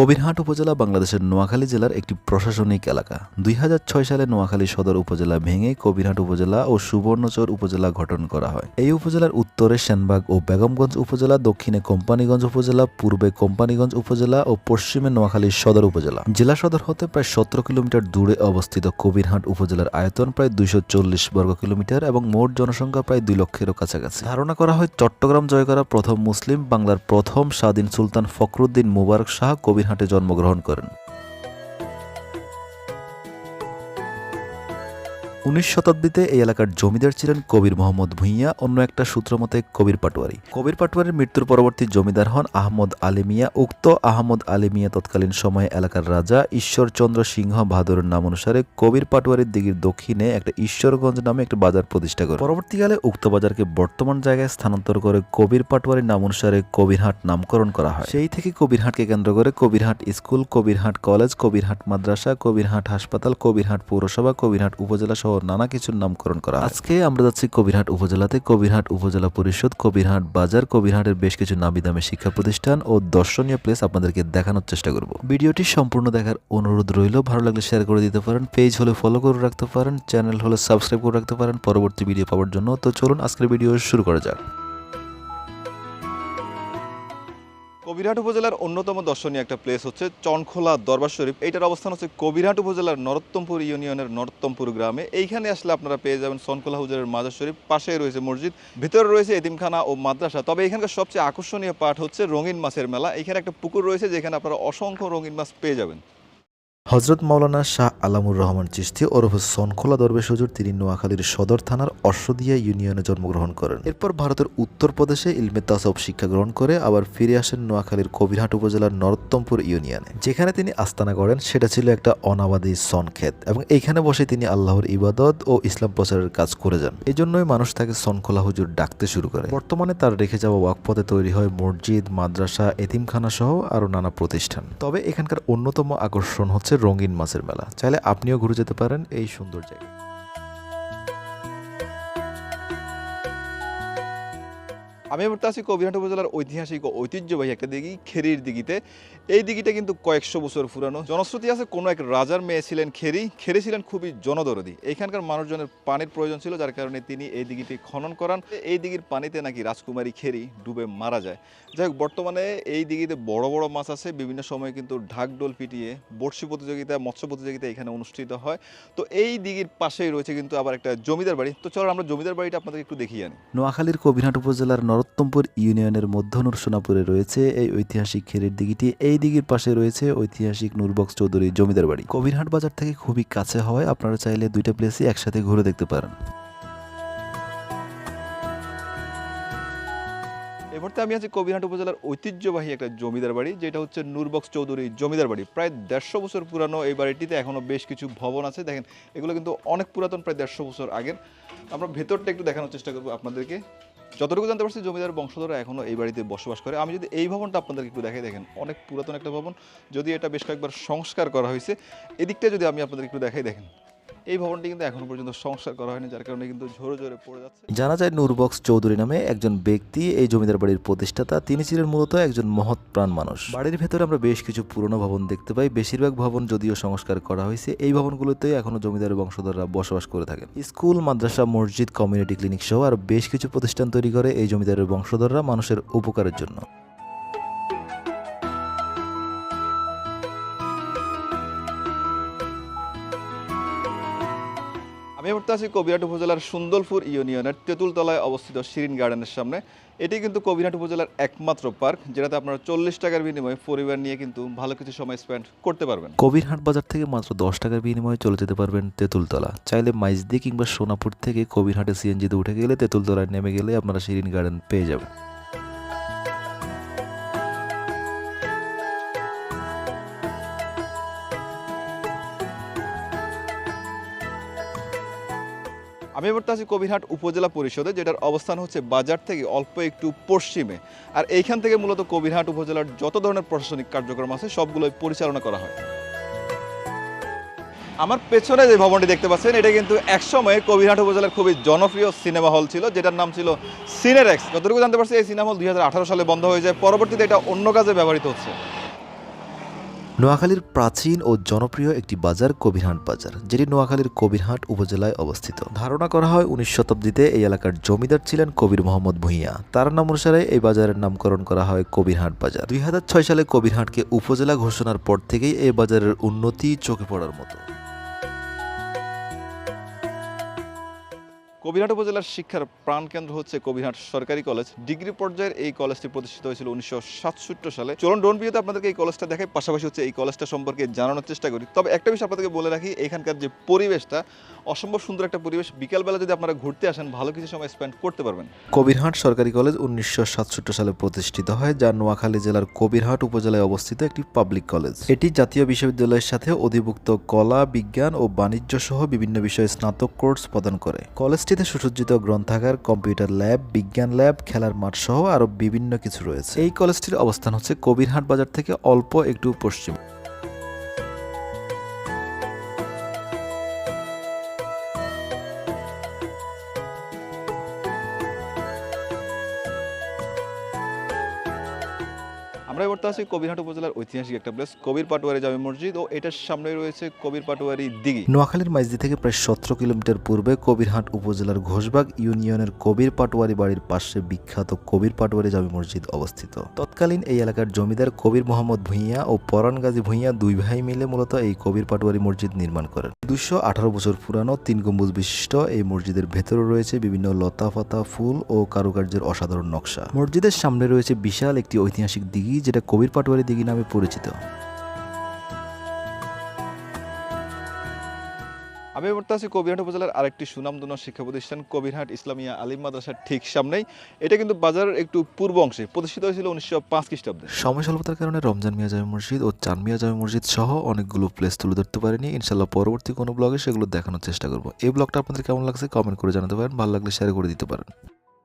কবিরহাট উপজেলা বাংলাদেশের নোয়াখালী জেলার একটি প্রশাসনিক এলাকা। দুই হাজার ছয় সালে নোয়াখালী সদর উপজেলা ভেঙে কবিরহাট উপজেলা ও সুবর্ণচর উপজেলা গঠন করা হয়। এই উপজেলার উত্তরে সেনবাগ ও বেগমগঞ্জ উপজেলা, দক্ষিণে কোম্পানীগঞ্জ উপজেলা, পূর্বে কোম্পানীগঞ্জ উপজেলা ও পশ্চিমে নোয়াখালী সদর উপজেলা। জেলা সদর হতে প্রায় সতেরো কিলোমিটার দূরে অবস্থিত কবিরহাট উপজেলার আয়তন প্রায় দুইশো চল্লিশ বর্গ কিলোমিটার এবং মোট জনসংখ্যা প্রায় দুই লক্ষেরও কাছাকাছি। ধারণা করা হয়, চট্টগ্রাম জয় করা প্রথম মুসলিম বাংলার প্রথম স্বাধীন সুলতান ফখরুদ্দিন মুবারক শাহ কবিরহাটে জন্মগ্রহণ করেন। উনিশ শতাব্দীতে এই এলাকার জমিদার ছিলেন কবির মোহাম্মদ ভুঁইয়া, অন্য একটা সূত্র মতে কবির পাটোয়ারি। কবির পাটোয়ারির মৃত্যুর পরবর্তী জমিদার হন আহমদ আলী মিয়া, উক্ত আহমদ আলী মিয়া তৎকালীন সময়ে এলাকার রাজা ঈশ্বরচন্দ্র সিংহ বাহাদুরের নাম অনুসারে কবির পাটোয়ারির দিঘির দক্ষিণে একটা ঈশ্বরগঞ্জ নামে একটা বাজার প্রতিষ্ঠা করে পরবর্তীকালে উক্ত বাজারকে বর্তমান জায়গায় স্থানান্তর করে কবির পাটোয়ারির নাম অনুসারে কবিরহাট নামকরণ করা হয়। সেই থেকে কবিরহাটকে কেন্দ্র করে কবিরহাট স্কুল, কবিরহাট কলেজ, কবিরহাট মাদ্রাসা, কবিরহাট হাসপাতাল, কবিরহাট পৌরসভা, কবিরহাট উপজেলা সহ নানা কিছুর নামকরণ করা আজকে আমরা যাচ্ছি কবিরহাট উপজেলাতে। কবিরহাট উপজেলা পরিষদ, কবিরহাট বাজার, কবিরহাটের বেশ কিছু নামি দামি শিক্ষা প্রতিষ্ঠান ও দর্শনীয় প্লেস আপনাদেরকে দেখানোর চেষ্টা করব। ভিডিওটি সম্পূর্ণ দেখার অনুরোধ রইল। ভালো লাগলে শেয়ার করে দিতে পারেন পেজ হলে ফলো করে রাখতে পারেন চ্যানেল হলে সাবস্ক্রাইব করে রাখতে পারেন। পরবর্তী ভিডিও পাওয়ার জন্য। তো চলুন আজকের ভিডিও শুরু করা যাক। কবিরহাট উপজেলার অন্যতম দর্শনীয় একটা প্লেস হচ্ছে চনখোলা দরবার শরীফ। এইটার অবস্থান হচ্ছে কবিরহাট উপজেলার নরোত্তমপুর ইউনিয়নের নরোত্তমপুর গ্রামে। এইখানে আসলে আপনারা পেয়ে যাবেন চনখোলা হুজুরের মাজার শরীফ। পাশে রয়েছে মসজিদ, ভিতরে রয়েছে এতিমখানা ও মাদ্রাসা। তবে এখানকার সবচেয়ে আকর্ষণীয় পাঠ হচ্ছে রঙিন মাছের মেলা। এখানে একটা পুকুর রয়েছে যেখানে আপনারা অসংখ্য রঙিন মাছ পেয়ে যাবেন। হজরত মাওলানা শাহ আলামুর রহমান চিস্তি ওরফ সনখোলা দরবেশ হুজুর তিনি নোয়াখালীর সদর থানার অশ্বদিয়া ইউনিয়নে জন্মগ্রহণ করেন। এরপর ভারতের উত্তরপ্রদেশে ইলমে তাসব শিক্ষা গ্রহণ করে আবার ফিরে আসেন নোয়াখালীর কবিরহাট উপজেলার নরোত্তমপুর ইউনিয়নে। যেখানে তিনি আস্তানা করেন সেটা ছিল একটা অনাবাদী সনক্ষেত এবং এইখানে বসে তিনি আল্লাহর ইবাদত ও ইসলাম প্রচারের কাজ করে যান। এই জন্যই মানুষ তাকে সনখোলা হুজুর ডাকতে শুরু করে। বর্তমানে তার রেখে যাওয়া ওয়াকপথে তৈরি হয় মসজিদ, মাদ্রাসা, এতিমখানা সহ আরও নানা প্রতিষ্ঠান। তবে এখানকার অন্যতম আকর্ষণ হচ্ছে রঙিন মাছের মেলা। চাইলে আপনিও ঘুরে যেতে পারেন এই সুন্দর জায়গায়। আমি এবার আছি কবিরহাট উপজেলার ঐতিহাসিক ঐতিহ্যবাহী একটা দিঘি, খেরির দিঘিতে। এই দিঘিটা কিন্তু কয়েকশো বছর পুরানো। জনশ্রুতি আছে, কোনো এক রাজার মেয়ে ছিলেন খেরি। খেরি ছিলেন খুবই জনদরদি। এখানকার মানুষজনের পানির প্রয়োজন ছিল, যার কারণে তিনি এই দিঘিটি খনন করান। এই দিঘির পানিতে নাকি রাজকুমারী খেরি ডুবে মারা যায়। যাই হোক, বর্তমানে এই দিঘিতে বড় বড় মাছ আছে। বিভিন্ন সময় কিন্তু ঢাকডোল পিটিয়ে বর্ষি প্রতিযোগিতা, মৎস্য প্রতিযোগিতা এখানে অনুষ্ঠিত হয়। তো এই দিঘির পাশেই রয়েছে কিন্তু আবার একটা জমিদার বাড়ি। তো চলো, আমরা জমিদার বাড়িটা আপনাদের একটু দেখিয়ে আনি। নোয়াখালীর কবিরহাট উপজেলার নরোত্তমপুর ইউনিয়নের মধ্যনুর সোনাপুরে রয়েছে এই ঐতিহাসিক খেরের দিঘিটি। এই দিঘির পাশে রয়েছে ঐতিহাসিক নুরবক্স চৌধুরী জমিদার বাড়ি। কবিরহাট বাজার থেকে খুবই কাছে হয়, আপনারা চাইলে দুইটা প্লেসই একসাথে ঘুরে দেখতে পারেন। এবারতে আমি আছি কবিরহাট উপজেলার ঐতিহ্যবাহী একটা জমিদার বাড়ি, যেটা হচ্ছে নূরবক্স চৌধুরী জমিদার বাড়ি। প্রায় দেড়শো বছর পুরানো এই বাড়িটিতে এখনও বেশ কিছু ভবন আছে। দেখেন, এগুলো কিন্তু অনেক পুরাতন, প্রায় দেড়শো বছর আগের। আমরা ভেতরটা একটু দেখানোর চেষ্টা করব আপনাদেরকে। যতটুকু জানতে পারছি, জমিদার বংশধরা এখনও এই বাড়িতে বসবাস করে। আমি যদি এই ভবনটা আপনাদেরকে একটু দেখাই, দেখেন, অনেক পুরাতন একটা ভবন। যদি এটা বেশ কয়েকবার সংস্কার করা হয়েছে, এদিকটা যদি আমি আপনাদের একটু দেখাই, দেখেন। এই ভবনটি কিন্তু এখনও পর্যন্ত সংস্কার করা হয়নি, যার কারণে কিন্তু ঝরে পড়ে যাচ্ছে। জানা যায় নূরবক্স চৌধুরী নামে একজন ব্যক্তি এই জমিদার বাড়ির প্রতিষ্ঠাতা, তিনি ছিলেন মূলত একজন মহৎ প্রাণ মানুষ। বাড়ির ভেতরে আমরা বেশ কিছু পুরনো ভবন দেখতে পাই, বেশিরভাগ ভবন যদিও সংস্কার করা হয়েছে, এই ভবনগুলোতে এখনও জমিদার বংশধররা বসবাস করে থাকেন। স্কুল, মাদ্রাসা, মসজিদ, কমিউনিটি, ক্লিনিক সহ আর বেশ কিছু প্রতিষ্ঠান তৈরি করে এই জমিদারের বংশধররা মানুষের উপকারের জন্য। আমি এবার আছি কবিরহাট উপজেলার সুন্দরপুর ইউনিয়নের তেঁতুলতলায় অবস্থিত শিরিন গার্ডেনের সামনে। এটি কিন্তু কবিরহাট উপজেলার একমাত্র পার্ক, যেটাতে আপনারা চল্লিশ টাকার বিনিময়ে পরিবার নিয়ে কিন্তু ভালো কিছু সময় স্পেন্ড করতে পারবেন। কবিরহাট বাজার থেকে মাত্র দশ টাকার বিনিময়ে চলে যেতে পারবেন তেঁতুলতলা। চাইলে মাইজদি কিংবা সোনাপুর থেকে কবিরহাটে সিএনজিতে উঠে গেলে তেঁতুলতলায় নেমে গেলে আপনারা শিরিন গার্ডেন পেয়ে যাবেন। আমি এবার আছি কবিরহাট উপজেলা পরিষদে, যেটার অবস্থান হচ্ছে বাজার থেকে অল্প একটু পশ্চিমে। আর এইখান থেকে মূলত কবিরহাট উপজেলার যত ধরনের প্রশাসনিক কার্যক্রম আছে, সবগুলোই পরিচালনা করা হয়। আমার পেছনে যে ভবনটি দেখতে পাচ্ছেন, এটা কিন্তু একসময় কবিরহাট উপজেলার খুবই জনপ্রিয় সিনেমা হল ছিল, যেটার নাম ছিল সিনেরেক্স। যতটুকু জানতে পারছি, এই সিনেমা হল দুই হাজার আঠারো সালে বন্ধ হয়ে যায়, পরবর্তীতে এটা অন্য কাজে ব্যবহৃত হচ্ছে। নোয়াখালীর প্রাচীন ও জনপ্রিয় একটি বাজার, কবিরহাট বাজার, যেটি নোয়াখালীর কবিরহাট উপজেলায় অবস্থিত। ধারণা করা হয় উনিশ শতাব্দীতে এই এলাকার জমিদার ছিলেন কবির মোহাম্মদ ভূঁইয়া। তার নাম অনুসারে এই বাজারের নামকরণ করা হয় কবিরহাট বাজার। দুই হাজার ছয় সালে কবিরহাটকে উপজেলা ঘোষণার পর থেকেই এই বাজারের উন্নতি চোখে পড়ার মতো। কবিরহাট উপজেলার শিক্ষার প্রাণকেন্দ্র হচ্ছে কবিরহাট সরকারি কলেজ। ডিগ্রি পর্যায়ের এই কলেজটি প্রতিষ্ঠিত হয়েছিল উনিশশো সাতষট্টি সালে। চলুন ডোন বিয়েতে আপনাদেরকে এই কলেজটা দেখাই, পাশাপাশি হচ্ছে এই কলেজটা সম্পর্কে জানানোর চেষ্টা করি। তবে একটা বিষয় আপনাদেরকে বলে রাখি, এখানকার যে পরিবেশটা, অসম্ভব সুন্দর একটা পরিবেশ। বিকালবেলা যদি আপনারা ঘুরতে আসেন, ভালো কিছু সময় স্পেন্ড করতে পারবেন। কবিরহাট সরকারি কলেজ উনিশশো সাতষট্টি সালে প্রতিষ্ঠিত হয়, যা নোয়াখালী জেলার কবিরহাট উপজেলায় অবস্থিত একটি পাবলিক কলেজ এটি জাতীয় বিশ্ববিদ্যালয়ের সাথে অধিভুক্ত কলা, বিজ্ঞান ও বাণিজ্য সহ বিভিন্ন বিষয়ে স্নাতক কোর্স প্রদান করে। কলেজটিতে সুসজ্জিত গ্রন্থাগার, কম্পিউটার ল্যাব, বিজ্ঞান ল্যাব, খেলার মাঠ সহ আরও বিভিন্ন কিছু রয়েছে। এই কলেজটির অবস্থান হচ্ছে কবিরহাট বাজার থেকে অল্প একটু পশ্চিম। আমরা এবার আছি কবিরহাট উপজেলার ঐতিহাসিক একটা প্লেস কবির পাটোয়ারি জামে মসজিদ, ও এটার সামনে রয়েছে কবির পাটোয়ারি দিঘি। নোয়াখালীর মাইজদি থেকে প্রায় সতেরো কিলোমিটার পূর্বে কবিরহাট উপজেলার ঘোষবাগ ইউনিয়নের কবির পাটোয়ারি বাড়ির পাশে বিখ্যাত কবির পাটোয়ারি জামি মসজিদ অবস্থিত। তৎকালীন এই এলাকার জমিদার কবির মোহাম্মদ ভূঁইয়া ও পরাণ গাজী ভূঁইয়া দুই ভাই মিলে মূলত এই কবির পাটোয়ারি মসজিদ নির্মাণ করেন। দুশো আঠারো বছর পুরানো তিন গম্বুজ বিশিষ্ট এই মসজিদের ভেতরে রয়েছে বিভিন্ন লতা পাতা ফুল ও কারুকার্যের অসাধারণ নকশা। মসজিদের সামনে রয়েছে বিশাল একটি ঐতিহাসিক দিঘি যেটা কবির পাটোয়ারি দিঘি নামে পরিচিত। আমি এবার আছি কবিরহাট উপজেলার আরেকটি সুনামধন্য শিক্ষা প্রতিষ্ঠান কবিরহাট ইসলামিয়া আলিম মাদ্রাসার ঠিক সামনেই। এটা কিন্তু বাজারের একটু পূর্ব অংশে প্রতিষ্ঠিত হয়েছিল উনিশশো পাঁচ খ্রিস্টাব্দে। সময় স্বল্পতার কারণে রমজান মিয়া জামে মসজিদ ও চান মিয়া জামে মসজিদ সহ অনেকগুলো প্লেস তুলে ধরতে পারিনি। ইনশাল্লাহ পরবর্তী কোনো ব্লগে সেগুলো দেখানোর চেষ্টা করব। এই ব্লগটা আপনাদের কেমন লাগছে কমেন্ট করে জানাতে পারেন ভালো লাগলে শেয়ার করে দিতে পারেন।